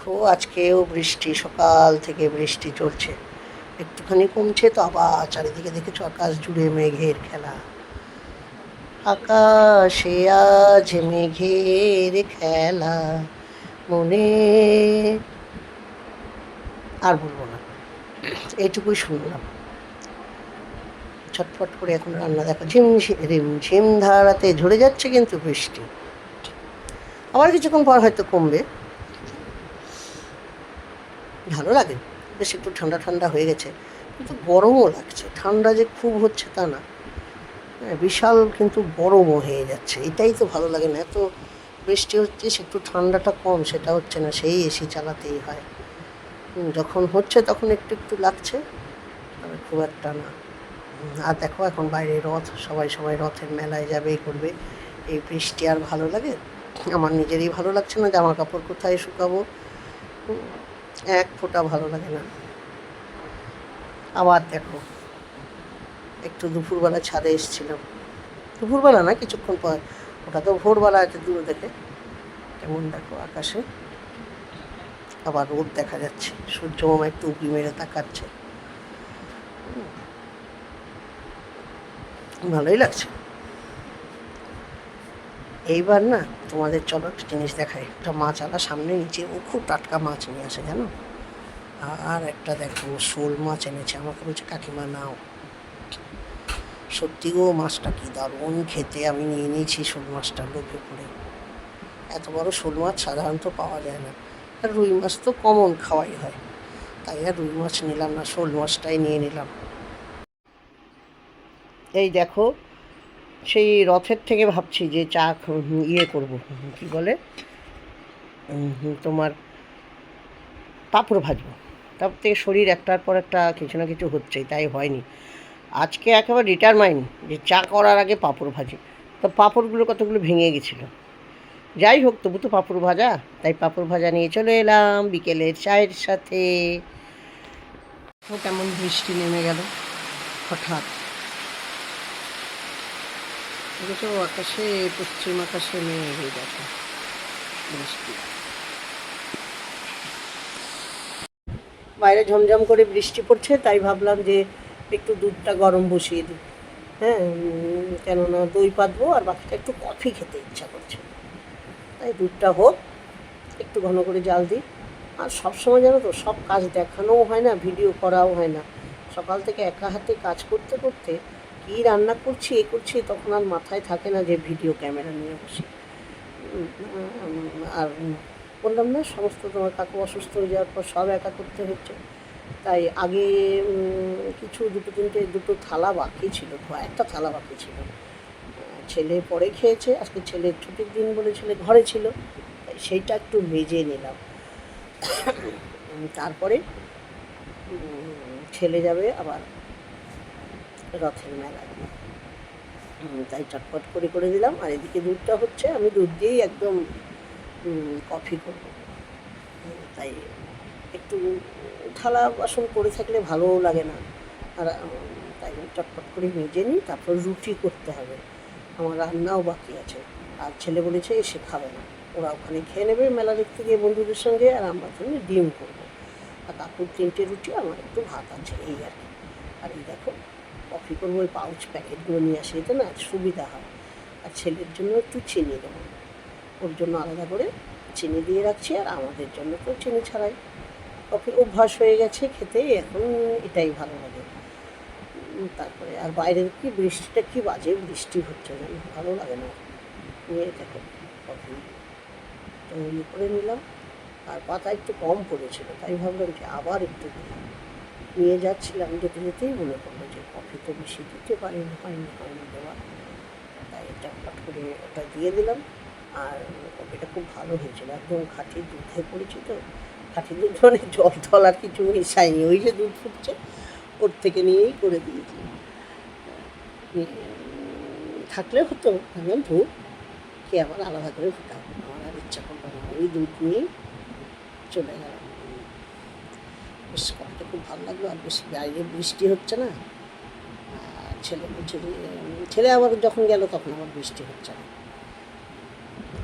দেখো, আজকেও বৃষ্টি, সকাল থেকে বৃষ্টি চলছে। একটুখানি কমছে তো আবার চারিদিকে দেখেছ আকাশ জুড়ে মেঘের খেলা। আকাশে আজ মেঘের খেলা, মনে আর বলব না। এইটুকুই শুনলাম। ছটফট করে এখন রান্না দেখো। ঝিম ঝিম ধারাতে ঝরে যাচ্ছে কিন্তু বৃষ্টি। আবার কিছুক্ষণ পর হয়তো কমবে। ভালো লাগে। বেশ একটু ঠান্ডা ঠান্ডা হয়ে গেছে কিন্তু গরমও লাগছে। ঠান্ডা যে খুব হচ্ছে তা না। হ্যাঁ, বিশাল কিন্তু গরমও হয়ে যাচ্ছে। এটাই তো ভালো লাগে না। এত বৃষ্টি হচ্ছে একটু ঠান্ডাটা কম সেটা হচ্ছে না সেই এসি চালাতেই হয়। যখন হচ্ছে তখন একটু একটু লাগছে তবে খুব একটা না। আর দেখো এখন বাইরে রথ সবাই সবাই রথের মেলায় যাবে করবে। এই বৃষ্টি আর ভালো লাগে? আমার নিজেরই ভালো লাগছে না জামা কাপড় কোথায় শুকাবো? এক ফোঁটা ভালো লাগে না। আবার দেখো, একটু দুপুরবেলা ছাদে এসেছিলাম। দুপুরবেলা না, কিছুক্ষণ পর। ওটা তো ভোরবেলা আছে, দূরে দেখে। কেমন দেখো আকাশে। আবার রোদ দেখা যাচ্ছে, সূর্য মামা একটু উঁকি মেরে তাকাচ্ছে। ভালোই লাগছে। এইবার না তোমাদের চলো একটা জিনিস দেখাই। একটা মাছ আলা সামনে নিচে, ও খুব টাটকা মাছ নিয়ে আসে, জানো? আর একটা দেখো, শোল মাছ এনেছে। আমাকে বলছে, কাকিমা, নাও। সত্যি গো, মাছটা কি দারুণ খেতে। আমি নিয়ে নিয়েছি শোল মাছটা লোভে পড়ে। এত বড় শোল মাছ সাধারণত পাওয়া যায় না। আর রুই মাছ তো কমন খাওয়াই হয়। তাই আর রুই মাছ নিলাম না, শোল মাছটাই নিয়ে নিলাম। এই দেখো সেই রথের থেকে ভাবছি যে চা ইয়ে করব। কি বলে? তোমার পাঁপড় ভাজবো। তার থেকে শরীর একটার পর একটা কিছু না কিছু হচ্ছেই তাই হয়নি। আজকে একেবারে ডিটারমাইন্ড যে চা করার আগে পাঁপড় ভাজি। তো পাঁপড়গুলো কতগুলো ভেঙে গেছিল। যাই হোক, তবু তো পাঁপড় ভাজা। তাই পাঁপড় ভাজা নিয়ে চলে এলাম বিকেলের চায়ের সাথে। কেমন বৃষ্টি নেমে গেল, হঠাৎ। দেখেছ আকাশে, পশ্চিম আকাশে মেঘ গেছে বৃষ্টি। বাইরে ঝমঝম করে বৃষ্টি পড়ছে, তাই ভাবলাম যে একটু দুধটা গরম বসিয়ে দিই। হ্যাঁ কেননা দই পাতবো আর বাকিটা একটু কফি খেতে ইচ্ছা করছে। তাই দুধটা হোক, একটু ঘন করে জাল দিই। আর সব সময় জানো তো, সব কাজ দেখানোও হয় না, ভিডিও করাও হয় না। সকাল থেকে একা হাতে কাজ করতে করতে কী রান্না করছি, এ করছি, তখন আর মাথায় থাকে না যে ভিডিও ক্যামেরা নিয়ে বসি। আর বললাম, না, সমস্ত তোমার কাকু অসুস্থ হয়ে যাওয়ার পর সব একা করতে হচ্ছে। তাই আগে কিছু দুটো তিনটে, দুটো থালা বাকি ছিল একটা থালা বাকি ছিল। ছেলে পরে খেয়েছে, আজকে ছেলের ছুটির দিন বলে ছেলে ঘরে ছিল সেইটা একটু মেজে নিলাম। তারপরে ছেলে যাবে আবার রথের মেলা তাই চটপট করে করে দিলাম। আর এদিকে দুধটা হচ্ছে, আমি দুধ দিয়েই একদম কফি করব। তাই একটু থালা বাসন করে থাকলে ভালোও লাগে না। আর, তাই চটপট করে মেজে নিই, তারপর রুটি করতে হবে। আমার রান্নাও বাকি আছে। আর ছেলে বলেছে এসে খাবে না। ওরা ওখানে খেয়ে নেবে মেলা দেখতে গিয়ে বন্ধুদের সঙ্গে, আর আমরা জন্য ডিম করব। আর কাকুর তিনটে রুটি, আমার একটু ভাত আছে, এই আর কি। আর এই দেখো কফি করব ওই পাউচ প্যাকেটগুলো নিয়ে আসি, এতে না সুবিধা হয়। আর ছেলের জন্য একটু চিনি দেবো। ওর জন্য আলাদা করে চিনি দিয়ে রাখছি আর আমাদের জন্য তো চিনি ছাড়াই। কফি অভ্যাস হয়ে গেছে খেতে, এখন এটাই ভালো লাগে। তারপরে আর বাইরের কি বৃষ্টিটা কি বাজে বৃষ্টি হচ্ছে জানো, ভালো লাগে না। নিয়ে দেখো, কফি। তো করে নিলাম। আর পাতা একটু কম পড়েছিল, তাই ভাবলাম কি আবার একটু দিই। নিয়ে যাচ্ছিলাম যেতে যেতেই মনে পড়ল যে কফি তো বেশি দিতে পারিনি হয়নি হয়নি দেওয়া। তাই এটা ফট করে ওটা দিয়ে দিলাম। আর কফিটা খুব ভালো হয়েছিল, একদম খাঁটি দুধে করেছি তো খাঁটি দুধ মানে জল টল আর কিছু মিশাইনি ওই যে দুধ ফুটছে, ওর থেকে নিয়েই করে দিয়েছি। থাকলে হতো ভাবলাম ধূপ কে আবার আলাদা করে ফুটাবো? আমার আর ইচ্ছা করল না, ওই দুধ নিয়েই চলে গেলাম। বেশ খুব ভালো লাগল, আর বেশ বাইরে বৃষ্টি হচ্ছে না। ছেলে বলছে ছেলে আবার যখন গেল তখন আবার বৃষ্টি হচ্ছে না।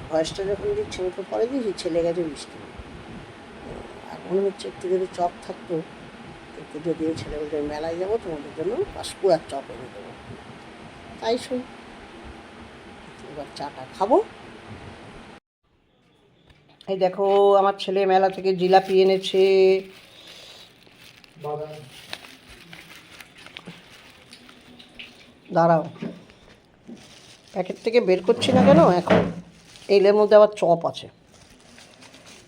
ভয়েসটা যখন আমি তো পরে দিয়েছি ছেলে গেছে বৃষ্টি। মনে হচ্ছে একটু যদি চপ থাকতো, একটু যদি ছেলেমেয়েদের মেলায় যাব, তোমাদের জন্য পাঁশকুড়ার চপ এনে দেবো। তাই শুন, এবার চাটা খাব। এই দেখো, আমার ছেলে মেলা থেকে জিলাপি এনেছে। দাঁড়াও। প্যাকেট থেকে বের করছি না কেন? এখন এলের মধ্যে আবার চপ আছে।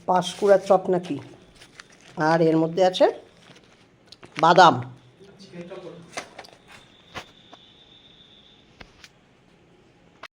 পাঁশকুড়ার চপ নাকি? আর এর মধ্যে আছে বাদাম।